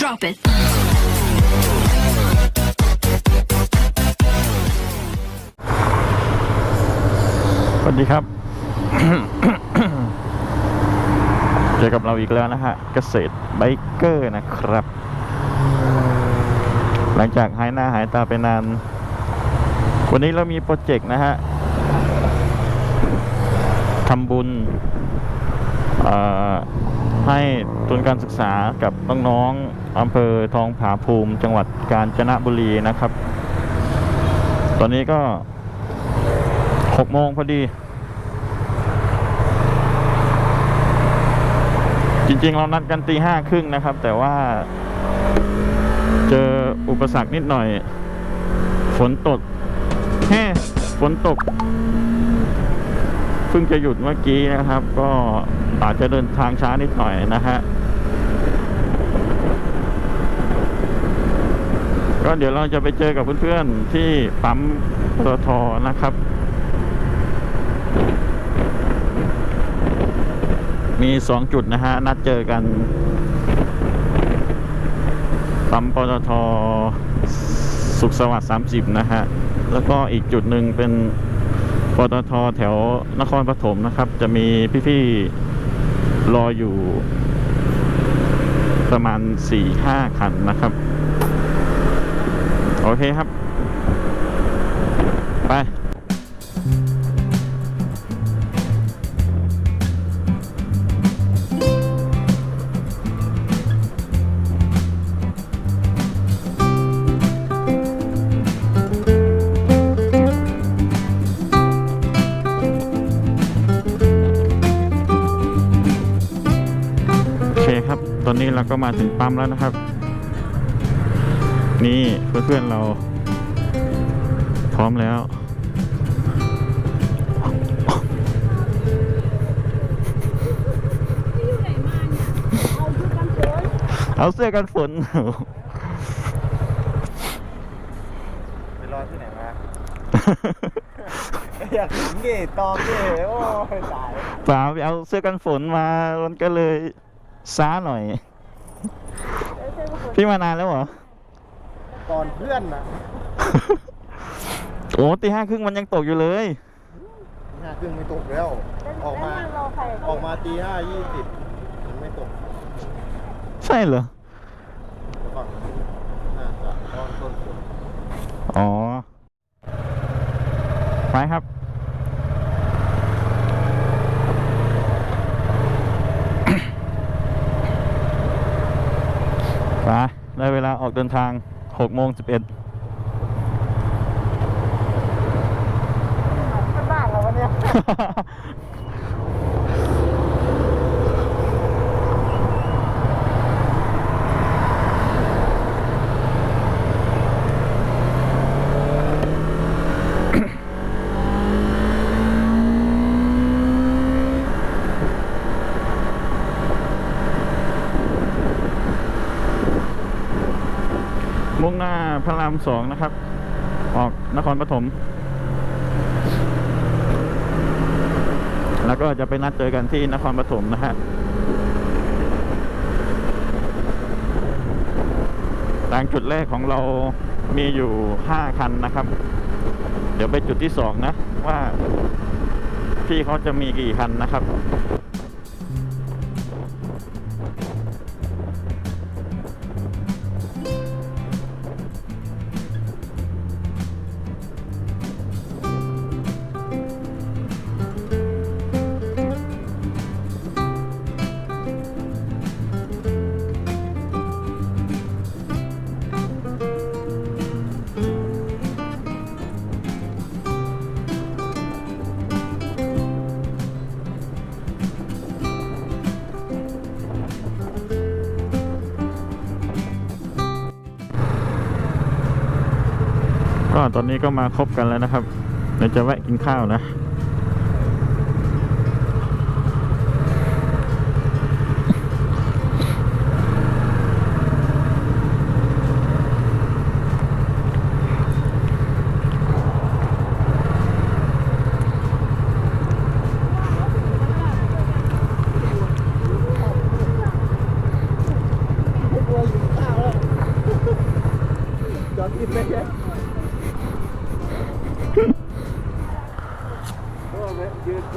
Drop it. สวัสดีครับ เจอกับเราอีกแล้วนะฮะ เกษตรไบเกอร์นะครับ หลังจากหายหน้าหายตาไปนาน วันนี้เรามีโปรเจกต์นะฮะทำบุญอ่อ ให้ทุนการศึกษากับน้องๆอำเภอทองผาภูมิจังหวัดกาญจนบุรีนะครับ ตอนนี้ก็หกโมงพอดี จริงๆ เรานัดกันตีห้าครึ่งนะครับ แต่ว่าเจออุปสรรคนิดหน่อย ฝนตกแฮ่ฝนตกเพิ่งจะหยุดเมื่อกี้นะครับ ก็ อาจจะเดินทางช้านิดหน่อยนะฮะก็เดี๋ยวเราจะไปเจอกับเพื่อนๆที่ปั๊มปตทนะครับ มีสองจุดนะฮะ นัดเจอกันปั๊มปตทสุขสวัสดิ์30นะฮะ แล้วก็อีกจุดหนึ่งเป็นปตทแถวนครปฐมนะครับ จะมีพี่ๆ รออยู่ประมาณสี่ห้าคันนะครับ โอเคครับ ไป อนนี้เราก็มาถึงปั๊มแล้วนะครับ นี่เพื่อนๆเราพร้อมแล้วเอาเสื้อกันฝนไปรอที่ไหนมา อยากถึงดิตอมดิโอ้ยตายเปล่าไปเอาเสื้อกันฝนมามันก็เลย ซ้าหน่อย พี่มานานแล้วเหรอ ก่อนเพื่อนนะโอ้ตีห้าครึ่งมันยังตกอยู่เลยห้าครึ่งไม่ตกแล้ว ออกมา ออกมาตีห้ายี่สิบมันไม่ตกใช่เหรอฝั่งน่าจะตอนต้นฝนอ๋อ ไปครับ ไปได้เว ลาออกเดินทาง6โมง11บ้านเราวันเนี้ ระรามสองนะครับ ออกนครปฐมแล้วก็จะไปนัดเจอกันที่นครปฐมนะฮะทางจุดแรกของเรามีอยู่ 5 คันนะครับ เดี๋ยวไปจุดที่ 2 นะ ว่าพี่เขาจะมีกี่คันนะครับ ตอนนี้ก็มาครบกันแล้วนะครับเดี๋ยวจะแวะกินข้าวนะ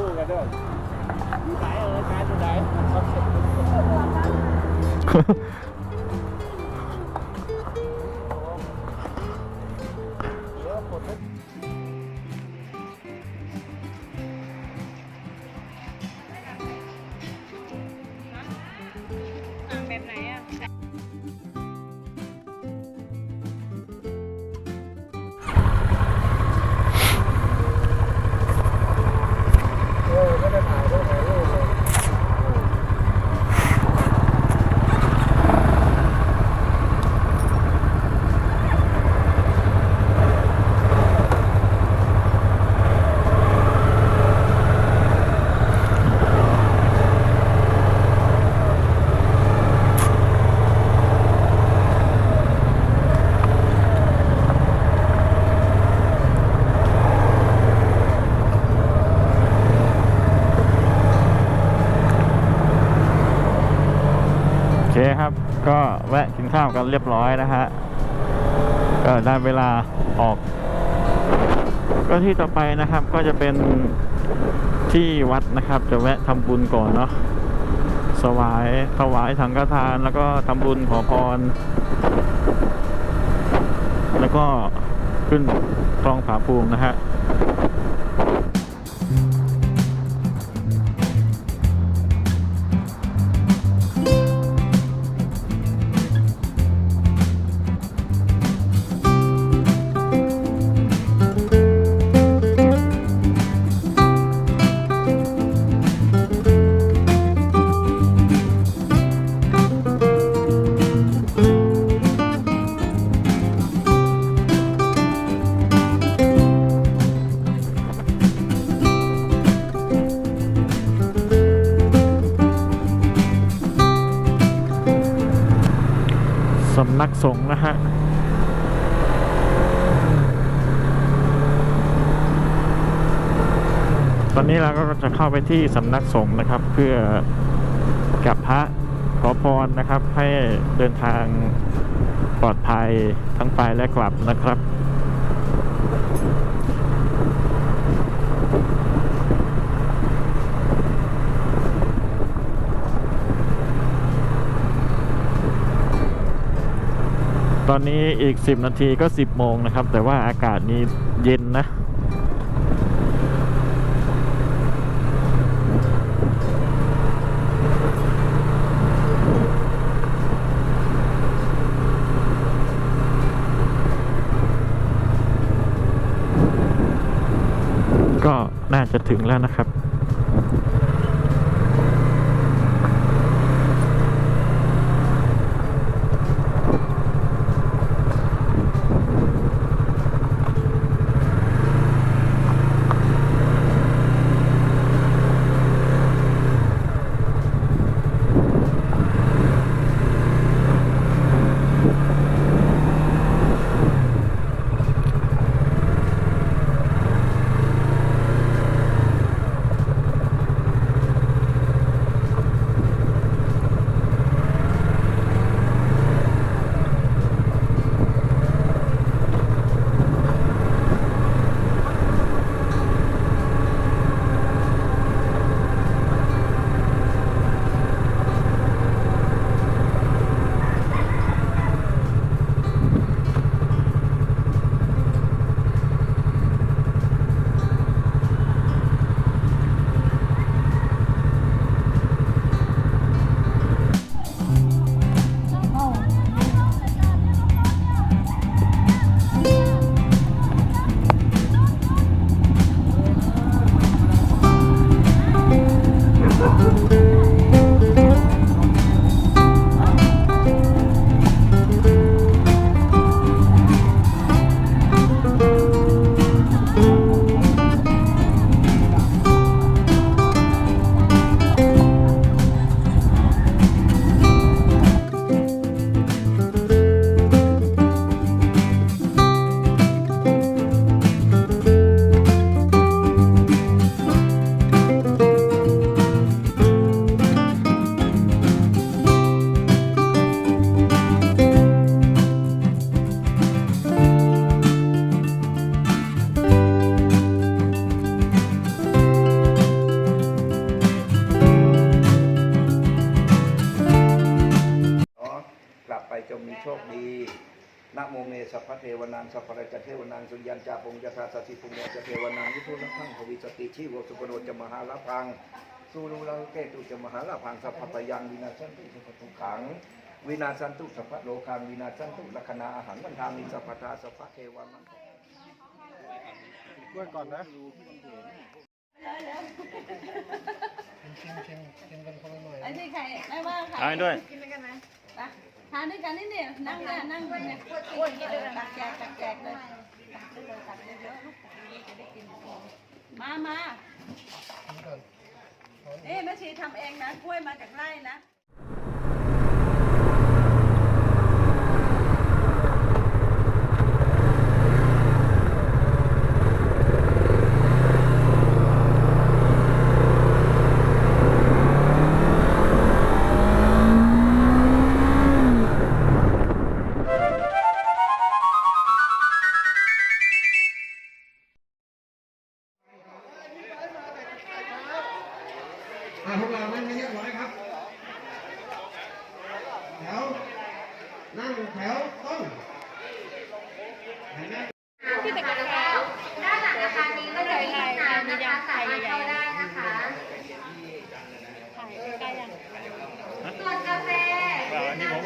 คู่กันด้วยอยู่ไหนเออการอยู่ไหนะกินข้าวกันเรียบร้อยนะฮะก็ได้เวลาออก ก็ที่ต่อไปนะครับก็จะเป็นที่วัดนะครับ จะแวะทำบุญก่อนเนาะสวายถวายสังฆทานแล้วก็ทำบุญขอพร แล้วก็ขึ้นคลองผาภูมินะฮะ กสงนะฮะตอนนี้เราก็จะเข้าไปที่สำนักสงฆ์นะครับ เพื่อกับพระขอพรนะครับ ให้เดินทางปลอดภัยทั้งไปและกลับนะครับ ตอนนี้อีก 10 นาทีก็ 10 โมงนะครับ แต่ว่าอากาศนี้เย็นนะ ก็น่าจะถึงแล้วนะครับ พพะเทวนังสัพพะราชเทวนังสุญญาจาปงยถาสสสิปุญญาจเทวนังยิทุนังทังภวิสติชีวสุปโนจะมหาลาพังสูรูลังเกตุจะมหาลาพังสัพพะปะยังวินาสันตุสัพพะทุกขังวินาสันตุสัพพะโลคังวินาสันตุลัคนาอาหารวันทามิสัพพะทาสัพพะเทวานังกล้วยก่อนนะชิมชิมชิมกันคนละหน่อยอันนี้ใครไม่ว่าใครเอาให้ด้วยกินด้วยกันไหมไป ทานด้วยกันนี่เนี่ยนั่งเนี่ยนั่งเนี่ยอ้วนกินด้วยกันตักแจกตักแจกเลยตักได้เลยตักเยอะๆลูกจะได้กินมามาชิมก่อนนี่แม่ชีทำเองนะกล้วยมาจากไร่นะ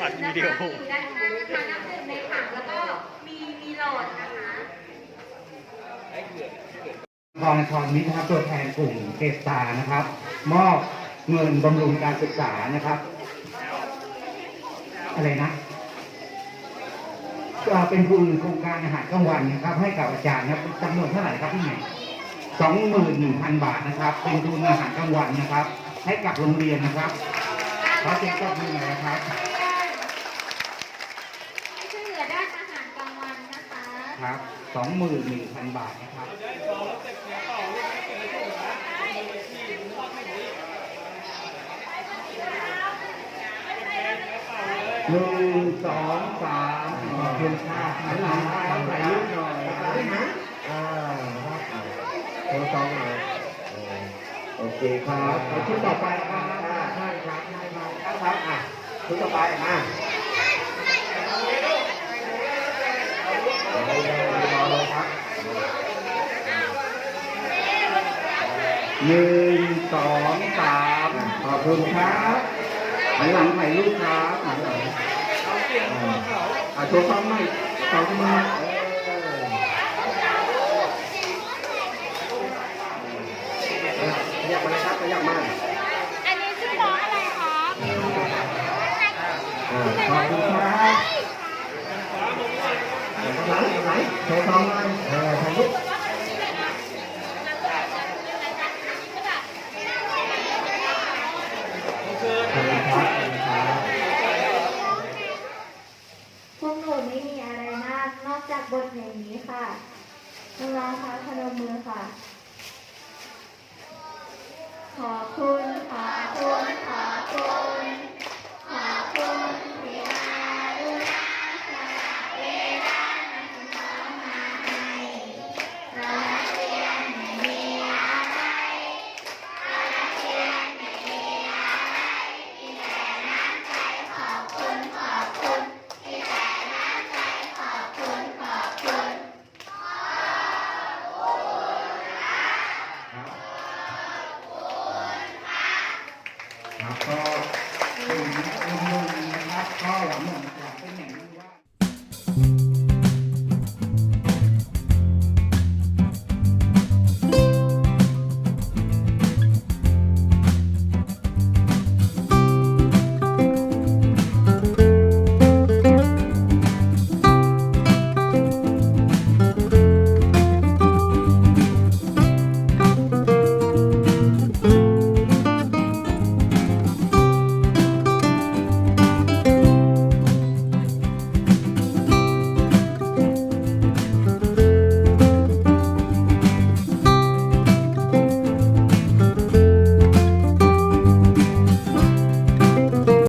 อันนี้ผมอัดวิดีโอนะคะอยู่ด้านข้างนะคะน้ำดื่มในถังแล้วก็มีมีหลอดนะคะกองทรนี้นะครับตัวแทนกลุ่มเกษตานะครับ มอบเงินบำรุงการศึกษานะครับ อะไรนะก็เป็นทุนโครงการอาหารกลางวันนะครับ ให้กับอาจารย์นะครับจำนวนเท่าไหร่ครับพี่ใหม่สองหมื่นหนึ่งพันบาทนะครับ เป็นทุนอาหารกลางวันนะครับ ให้กับโรงเรียนนะครับขอเสียงปรบมือหน่อยนะครับ ช่วยเหลือด้านอาหารกลางวันนะ ครับสองหมื่นหนึ่งพันบาทนะครับหนึ่งสองสามขอบคุณค่ะหันหลังครับถ่ายรูปหน่อยได้ไหมอ่าครับโทรศัพท์หน่อยโอเคครับไปชุดต่อไปครับใช่ครับใช่ครับครับอะชุดต่อไปมารอเลยครับ หนึ่งสองสามขอบคุณครับหันหลังถ่ายรูปครับหันหลังอ่าโชว์ซ้อมหน่อยซ้อมมา โชว์ซ้อมหน่อยเออถ่ายรูปขอบคุณครับขอบคุณครับพวกหนูไม่มีอะไรมาก นอกจากบทเพลงนี้ค่ะน้องๆคะพนมมือค่ะ ขอบคุณ ขอบคุณ ขอบคุณ